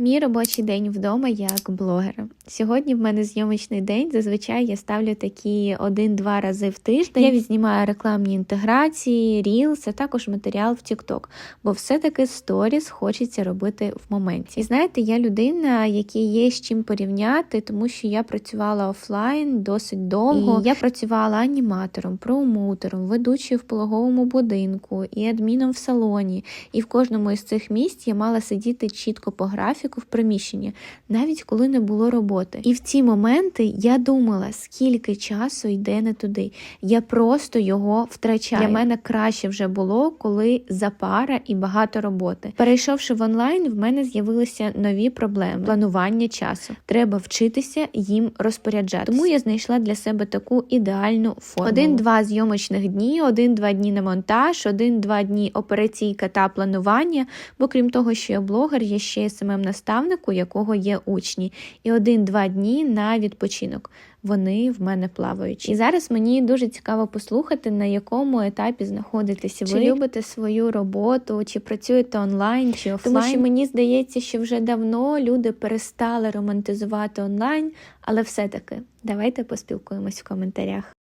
Мій робочий день вдома як блогера. Сьогодні в мене зйомочний день. Зазвичай я ставлю такі один-два рази в тиждень. Я відзнімаю рекламні інтеграції, рілс, а також матеріал в TikTok, бо все-таки сторіс хочеться робити в моменті. І знаєте, я людина, якій є з чим порівняти, тому що я працювала офлайн досить довго. І я працювала аніматором, проумоутером, ведучою в пологовому будинку і адміном в салоні. І в кожному із цих місць я мала сидіти чітко по графіку в приміщенні, навіть коли не було роботи. І в ці моменти я думала, скільки часу йде не туди. Я просто його втрачаю. Для мене краще вже було, коли запара і багато роботи. Перейшовши в онлайн, в мене з'явилися нові проблеми планування часу. Треба вчитися їм розпоряджатися. Тому я знайшла для себе таку ідеальну формулу. Один-два зйомочних дні, один-два дні на монтаж, один-два дні операційка та планування. Бо крім того, що я блогер, я ще й самим наставник, у якого є учні, і один-два дні на відпочинок. Вони в мене плавають. І зараз мені дуже цікаво послухати, на якому етапі знаходитеся ви. Чи любите свою роботу, чи працюєте онлайн, чи офлайн. Тому що мені здається, що вже давно люди перестали романтизувати онлайн, але все-таки давайте поспілкуємось в коментарях.